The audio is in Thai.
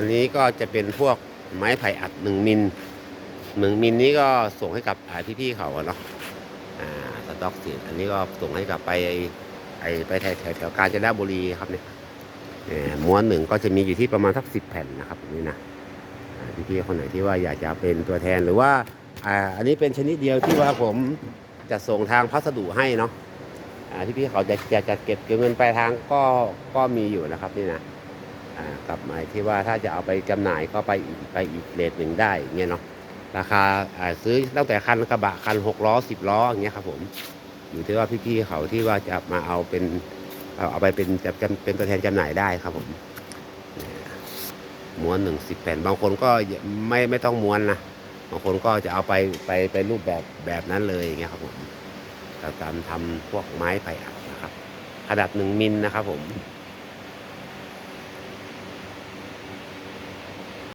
อันนี้ก็จะเป็นพวกไม้ไผ่อัดหนึ่งมิลหนึ่งมิลนี้ก็ส่งให้กับอ่พี่ๆเขาเนาะอ่าสต็อกสิอันนี้ก็ส่งให้กับไปไอไปแถวแถวแถวกาญจนบุรีครับเนี่ยม้วนหนึ่งก็จะมีอยู่ที่ประมาณสักสิบแผ่นนะครับนี่นะอ่พี่ๆคนไหนที่ว่าอยากจะเป็นตัวแทนหรือว่าอ่าอันนี้เป็นชนิดเดียวที่ว่าผมจะส่งทางพัสดุให้เนาะอ่าที่พี่เขาจะจะจะเก็บเก็บเงินปลายทางก็ก็มีอยู่นะครับนี่นะ กับหมายที่ว่าถ้าจะเอาไปจำหน่ายก็ไปอีกไปอีกเลทหนึ่งได้เงี้ยเนาะราคาซื้อตั้งแต่คันกระบะคันหกล้อสิบล้ออย่างเงี้ยครับผมอยู่ที่ว่าพี่ๆเขาที่ว่าจะมาเอาเป็นเอาเอาไปเป็นจะจะเป็นตัวแทนจำหน่ายได้ครับผมม้วนหนึ่งสิบแผ่นบางคนก็ไม่ไม่ต้องม้วนนะบางคนก็จะเอาไปไปไปรูปแบบแบบนั้นเลยอย่างเงี้ยครับผมการทำพวกไม้ไผ่อัดนะครับ ขนาดหนึ่งมิลนะครับผม